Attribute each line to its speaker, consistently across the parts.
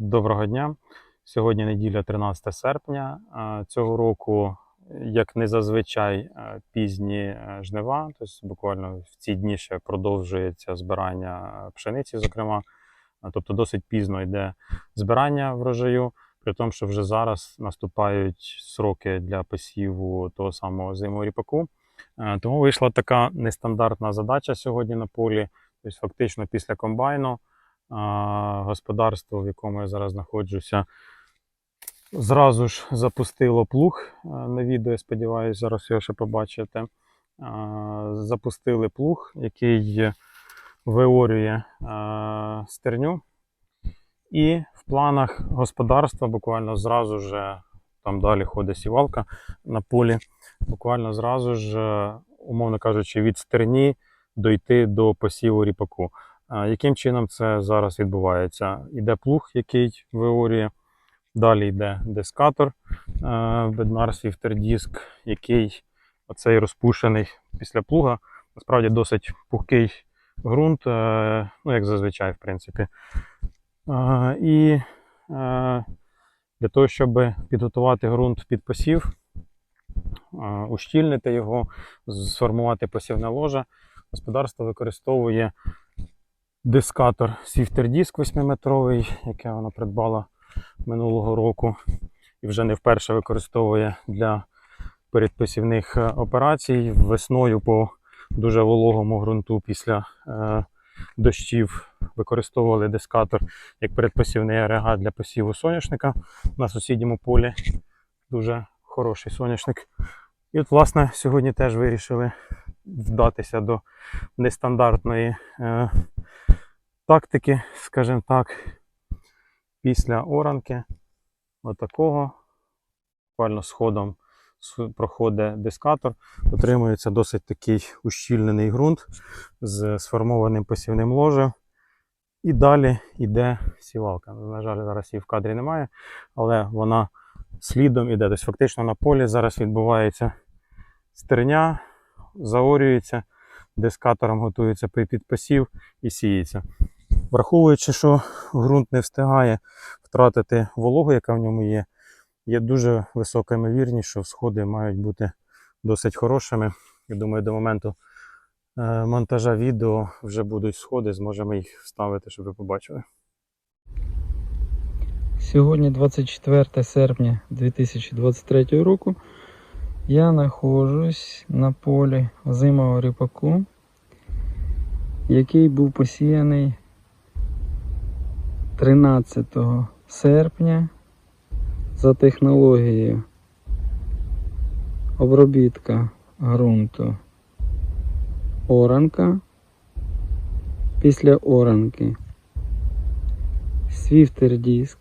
Speaker 1: Доброго дня. Сьогодні неділя 13 серпня. Цього року, як не зазвичай, пізні е, жнива. Тобто буквально в ці дні ще продовжується збирання е, пшениці, зокрема. Тобто досить пізно йде збирання врожаю, при тому, що вже зараз наступають сроки для посіву того самого зимового ріпаку. Е, Тому вийшла така нестандартна задача сьогодні на полі. Тобто, фактично після комбайну господарство, в якому я зараз знаходжуся, зразу ж запустило плуг на відео. Я сподіваюся, зараз його ще побачите. Запустили плуг, який виорює стерню. І в планах господарства буквально зразу ж там далі ходить сівалка на полі. Буквально зразу ж, умовно кажучи, від стерні дойти до посіву ріпаку. Яким чином це зараз відбувається? Іде плуг, який виорює, далі йде дискатор беднар свіфтердіск, який оцей розпушений після плуга. Насправді досить пухкий ґрунт, е, ну як зазвичай, в принципі. І е, для того, щоб підготувати ґрунт під посів, е, ущільнити його, сформувати посівне ложе, господарство використовує дискатор Swifter 8-метровий, яке воно придбало минулого року, і вже не вперше використовує для передпосівних е, операцій. Весною по дуже вологому ґрунту після е, дощів використовували дискатор як передпосівний агрегат для посіву соняшника на сусідньому полі. Дуже хороший соняшник. І от, власне, сьогодні теж вирішили вдатися до нестандартної е, тактики, скажімо так, після оранки отакого, буквально сходом проходить дискатор, отримується досить такий ущільнений ґрунт з сформованим посівним ложем. І далі йде сівалка. На жаль, зараз її в кадрі немає, але вона слідом іде. Тобто фактично на полі зараз відбувається стерня, заорюється, дискатором готується під посів і сіється. Враховуючи, що ґрунт не встигає втратити вологу, яка в ньому є, є дуже висока ймовірність, що всходи мають бути досить хорошими. Я думаю, до моменту е, монтажа відео вже будуть сходи, зможемо їх вставити, щоб ви побачили.
Speaker 2: Сьогодні 24 серпня 2023 року. Я знаходжусь на полі озимого ріпаку, який був посіяний 13 серпня за технологією обробітка ґрунту оранка. Після оранки свіфтер диск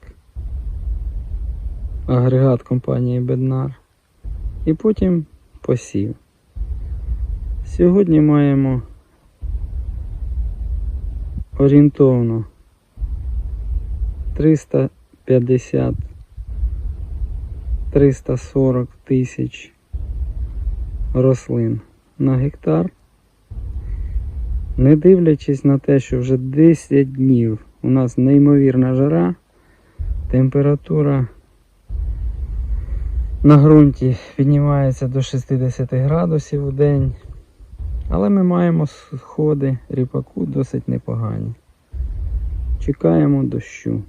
Speaker 2: агрегат компанії Беднар. І потім посів. Сьогодні маємо орієнтовно 350 340 тисяч рослин на гектар. Не дивлячись на те, що вже 10 днів у нас неймовірна жара, температура на ґрунті піднімається до 60 градусів у день. Але ми маємо сходи ріпаку досить непогані. Чекаємо дощу.